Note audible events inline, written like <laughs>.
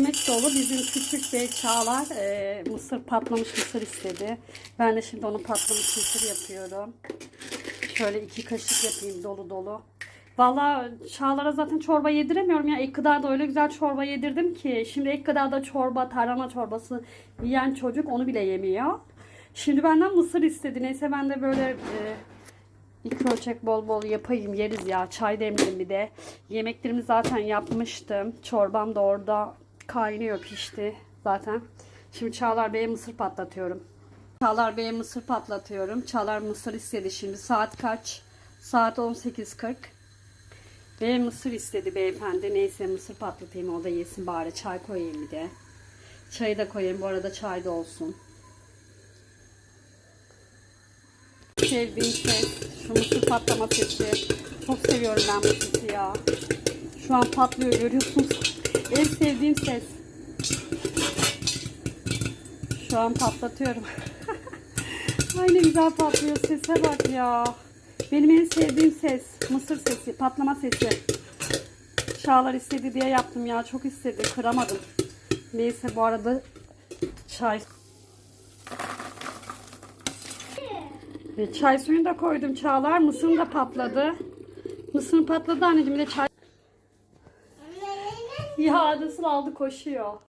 Yemek dolu bizim küçük bey Çağlar e, mısır patlamış mısır istedi. Ben de şimdi onu patlamış mısır yapıyorum. Şöyle iki kaşık yapayım dolu dolu. Valla Çağlar'a zaten çorba yediremiyorum ya. Ek gıdada öyle güzel çorba yedirdim ki. Şimdi ek gıdada çorba, tarhana çorbası yiyen çocuk onu bile yemiyor. Şimdi benden mısır istedi. Neyse ben de böyle e, İki ölçek bol bol yapayım yeriz ya. Çay demledim bir de. Yemeklerimi zaten yapmıştım. Çorbam da orada kaynıyor pişti zaten. Şimdi Çağlar Bey'e mısır patlatıyorum. Çağlar Bey'e mısır patlatıyorum. Çağlar mısır istedi şimdi. Saat kaç? Saat 18.40. Bey mısır istedi beyefendi. Neyse mısır patlatayım o da yesin bari. Çay koyayım bir de. Çayı da koyayım. Bu arada çay da olsun. sevdiğim ses. Şu mısır patlama sesi. Çok seviyorum ben bu sesi ya. Şu an patlıyor görüyorsunuz. En sevdiğim ses. Şu an patlatıyorum. <laughs> Ay ne güzel patlıyor sese bak ya. Benim en sevdiğim ses. Mısır sesi. Patlama sesi. Çağlar istedi diye yaptım ya. Çok istedi. Kıramadım. Neyse bu arada çay E, Çay suyunu da koydum Çağlar. Mısırın da patladı. Mısırın patladı anneciğim bir de çay. Ya nasıl aldı koşuyor.